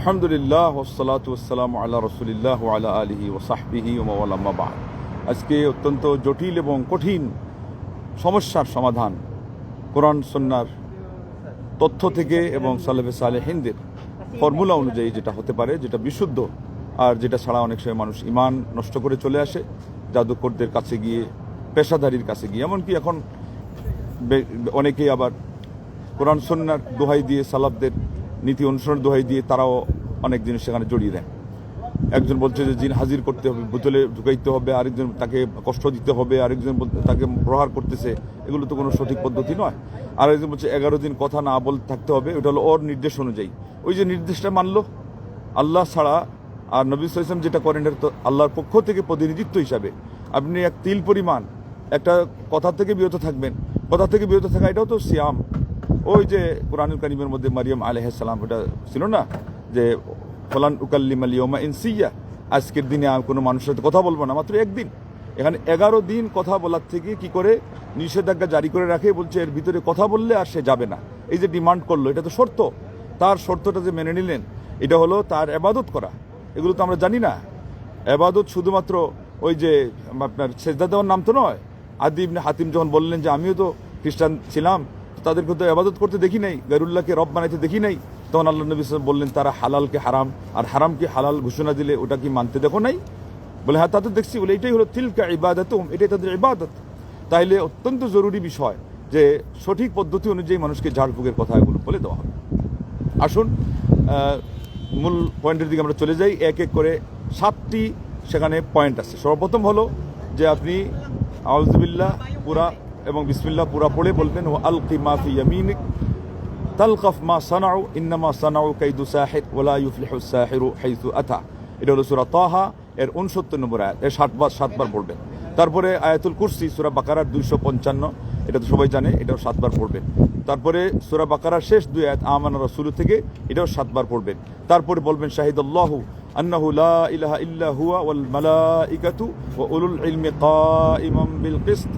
আলহামদুলিল্লাহ ওসালাত আল্লাহ রসুলিল্লাহ আলা আলহি ওসাহবিহি ওমাওয়ালাম্মা আজকে অত্যন্ত জটিল এবং কঠিন সমস্যার সমাধান কোরআন সন্ন্যার তথ্য থেকে এবং সালেফে সালে হিন্দের ফর্মুলা অনুযায়ী যেটা হতে পারে, যেটা বিশুদ্ধ আর যেটা ছাড়া অনেক সময় মানুষ ইমান নষ্ট করে চলে আসে, জাদুকরদের কাছে গিয়ে, পেশাদারির কাছে গিয়ে। এমনকি এখন অনেকেই আবার কোরআন সন্ন্যার দোহাই দিয়ে সালাবদের নীতি অনুসরণ দোহাই দিয়ে তারাও অনেক জিনিস সেখানে জড়িয়ে দেন একজন বলছে যে জিন হাজির করতে হবে, বোতলে ঢুকাইতে হবে, আরেকজন তাকে কষ্ট দিতে হবে, আরেকজন তাকে প্রহার করতেছে, এগুলো তো কোনো সঠিক পদ্ধতি নয়। আর একজন বলছে, এগারো দিন কথা না বল থাকতে হবে ওটা হলো ওর নির্দেশ অনুযায়ী। ওই যে নির্দেশটা মানলো, আল্লাহ ছাড়া আর নবী ইসলাম যেটা করেন এটা তো আল্লাহর পক্ষ থেকে প্রতিনিধিত্ব হিসাবে। আপনি এক তিল পরিমাণ একটা কথা থেকে বিরত থাকবেন। কথা থেকে বিরত থাকা এটাও তো সিয়াম। ওই যে কোরআনুল কারিমের মধ্যে মারিয়াম আলহাম ওটা ছিল না? যে ফলান উকাল্লিম আলিয়মা ইনসিয়া আজকের দিনে আর কোনো মানুষের সাথে কথা বলব না, মাত্র একদিন। এখানে এগারো দিন কথা বলার থেকে কি করে নিষেধাজ্ঞা জারি করে রাখে, বলছে এর ভিতরে কথা বললে আর সে যাবে না। এই যে ডিমান্ড করল, এটা তো শর্ত। তার শর্তটা যে মেনে নিলেন, এটা হলো তার এবাদত করা। এগুলো তো আমরা জানি না। এবাদত শুধুমাত্র ওই যে আপনার সেজদা দেওয়ার নাম তো নয়। আদি ইবনে হাতিম যখন বললেন যে আমিও তো খ্রিস্টান ছিলাম তাদেরকে তো এবাদত করতে দেখি নাই গারুল্লাহকে রব বানাইতে দেখি নাই। তখন আল্লাহ নবী বললেন, তারা হালালকে হারাম, আর হারামকে হালাল ঘোষণা দিলে ওটা কি মানতে দেখো নাই? বলে হ্যাঁ তা তো দেখছি, বলে, এটাই হলো তিলকা ইবাদত এটাই তাদের ইবাদত। তাইলে অত্যন্ত জরুরি বিষয় যে সঠিক পদ্ধতি অনুযায়ী মানুষকে ঝাড়ফুঁকের কথা এগুলো বলে দেওয়া হবে। আসুন মূল পয়েন্টের দিকে আমরা চলে যাই। এক এক করে সাতটি সেখানে পয়েন্ট আছে। সর্বপ্রথম হলো যে আপনি আউজবিল্লাহ পুরা এবং বিসমিল্লাহ পুরা পড়ে বলবেন, ও আল কিমাফি ইয়ামিনিক, তালকাফ মা সানাউ, ইন্নামা সানাউ কাইদু সাহির ওলা ইউফলিহু সাহিরু হাইসু আতা। এটা হলো সূরা তাহা, এর 69 নম্বর আয়াত। এর সাতবার সাতবার পড়বেন। তারপরে আয়াতুল কুরসি, সূরা বাকারার 255 এটা তো সবাই জানে, এটাও সাতবার পড়বেন। তারপরে সুরা বাকারার শেষ দুই আয়াত, আমানা রাসূল থেকে, এটাও সাতবার পড়বেন। তারপরে বলবেন, শাহিদাল্লাহু আন্নাহু লা ইলাহা ইল্লা হুয়া ওয়াল মালাইকাতু ওয়া উলুল ইলমি কাইমান বিল কিসত।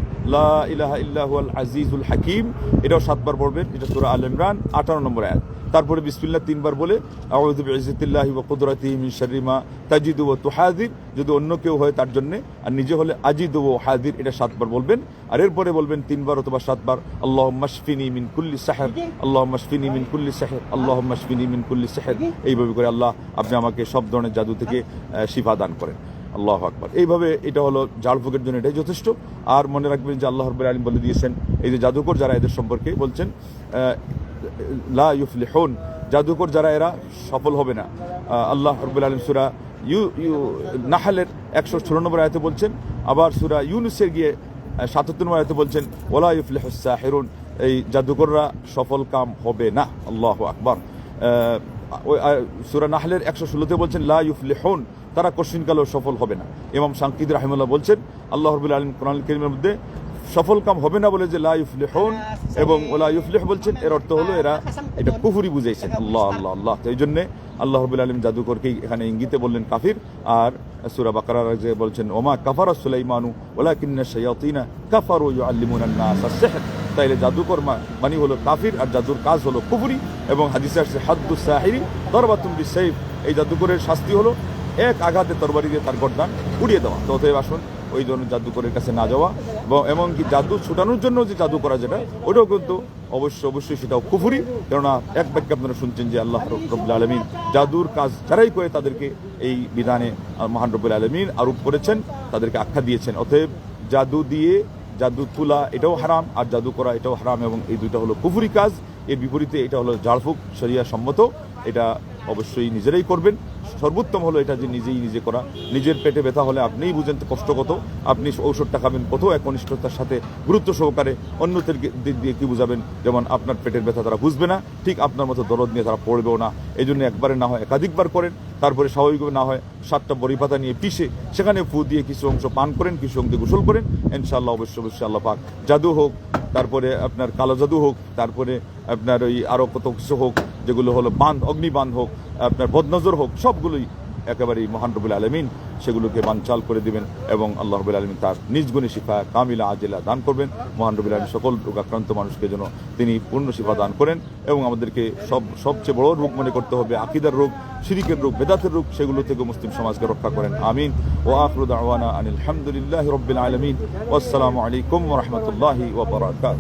আজিজুল হাকিম। এটাও সাতবার পড়বেন, এটা সূরা আল ইমরান 18 নম্বর আয়াত। তারপরে বিসমিল্লাহ তিনবার বলে মা তাজিদু ওয়া যদি অন্য কেউ হয় তার জন্য, আর নিজে হলে আজিদু ওয়া হাদির এটা সাতবার বলবেন। আর এরপরে বলবেন তিনবার অথবা সাতবার আল্লাহ শফিনি মিন কুল্লি সাহেব আল্লাহ শফিনি মিন কুল্লি সাহর আল্লাহুম্মা শফিনি মিন কুল্লি সাহর এইভাবে করে আল্লাহ আপনি আমাকে সব ধরনের জাদু থেকে শিফা দান করেন। আল্লাহ আকবর। এইভাবে এটা হলো ঝাড়ফুঁকের জন্য এটাই যথেষ্ট। আর মনে রাখবেন যে আল্লাহ রব্বুল আলম বলে দিয়েছেন, এই যে জাদুকর যারা এদের সম্পর্কে বলছেন লা ইউফলিহুন, জাদুকর যারা এরা সফল হবে না। আল্লাহ রব্বুল আলম সুরা ইউ ইউ, নাহালের একশো ষোলো নম্বর আয়তে বলছেন, আবার সুরা ইউনুসের গিয়ে সাতাত্তর নম্বর আয়তে বলছেন ওলা ইউফলিহ সাহেরুন, এই জাদুকররা সফল কাম হবে না। আল্লাহ আকবর। সুরা নাহলের একশো ষোলোতে বলছেন, লা ইউফলিহুন তারা কোশ্চিনকালেও সফল হবে না। ইমাম সাংকিদ রাহিমুল্লাহ বলছেন, আল্লাহ রবুল আলম কোরআন করিমের মধ্যে সফল কাম হবে না বলে যে লা ইউফলিহুন এবং ওলা ইউফলিহ বলছেন, এর অর্থ হলো এরা এটা কুফুরি বুঝাইছেন। আল্লাহ আল্লাহ আল্লাহ। এই জন্যে আল্লাহ রবুল আলম জাদুকরকেই এখানে ইঙ্গিতে বললেন কাফির। আর সুরা বাকারার যে বলছেন, ওমা কাফারা সুলাইমানু ওলা কিন্না সৈয়তিনা কাফারু ইউআল্লিমুনা নাস আস-সিহর। তাইলে জাদুকর মানে হলো কাফির, আর জাদুর কাজ হলো কুফুরি। এবং হাদিসে আসছে হাদ্দু সাহিরি দরবাতুম বিসাইফ এই জাদুকরের শাস্তি হলো এক আঘাতে তরবারি দিয়ে তার গর্দান উড়িয়ে দেওয়া। তো অতএব আসুন, ওই জন্য জাদুকরের কাছে না যাওয়া এবং এমনকি জাদু ছুটানোর জন্য যে জাদু করা যেটা, ওটাও কিন্তু অবশ্যই অবশ্যই সেটাও কুফুরি। কেননা এক বাক্যে আপনারা শুনছেন যে আল্লাহ রব্বুল আলমিন জাদুর কাজ যারাই করে তাদেরকে এই বিধানে মহান রব্বুল আলমিন আরোপ করেছেন, তাদেরকে আখ্যা দিয়েছেন। অতএব জাদু দিয়ে জাদু তোলা এটাও হারাম, আর জাদু করা এটাও হারাম এবং এই দুইটা হলো কুফুরি কাজ। এর বিপরীতে এটা হলো ঝাড়ফুঁক শরিয়া সম্মত এটা অবশ্যই নিজেরাই করবেন। সর্বোত্তম হলো এটা যে নিজেই নিজে করা। নিজের পেটে ব্যথা হলে আপনিই বুঝেন কষ্ট কত আপনি ঔষধটা খাবেন কত একনিষ্ঠতার সাথে গুরুত্ব সহকারে অন্যদের দিক দিয়ে কি বুঝাবেন? যেমন আপনার পেটের ব্যথা তারা বুঝবে না, ঠিক আপনার মতো দরদ নিয়ে তারা পড়বেও না। এই জন্য একবারে না হয় একাধিকবার করেন, তারপরে স্বাভাবিকভাবে না হয় সাতটা বড়ি পাতা নিয়ে পিষে সেখানে ফু দিয়ে কিছু অংশ পান করেন, কিছু অংশ গোসল করেন। ইনশাল্লাহ অবশ্যই অবশ্যই আল্লাহ পাক জাদু হোক, তারপরে আপনার কালো জাদু হোক, তারপরে আপনার ওই আরও কত কিছু হোক যেগুলো হলো বাঁধ অগ্নিবান্ধ হোক, আপনার বদনজর হোক, সবগুলোই একেবারেই মহান রবুল আলমিন সেগুলোকে বানচাল করে দিবেন এবং আল্লাহ রবুল আলমী তার নিজ গুণে শিফা কামিলা আজেলা দান করবেন। মহান রবুল আলমী সকল রোগাক্রান্ত মানুষকে যেন তিনি পূর্ণ শিফা দান করেন এবং আমাদেরকে সব, সবচেয়ে বড় রোগ মনে করতে হবে আকিদার রোগ, শিরিকের রোগ, বেদাতের রোগ, সেগুলো থেকে মুসলিম সমাজকে রক্ষা করেন। আমিন। ও আখরুদ আওয়ানা আনিল হামদুলিল্লাহ রব্বিল আলমিন। আসসালামু আলাইকুম রহমতুল্লাহি ওবরাকাত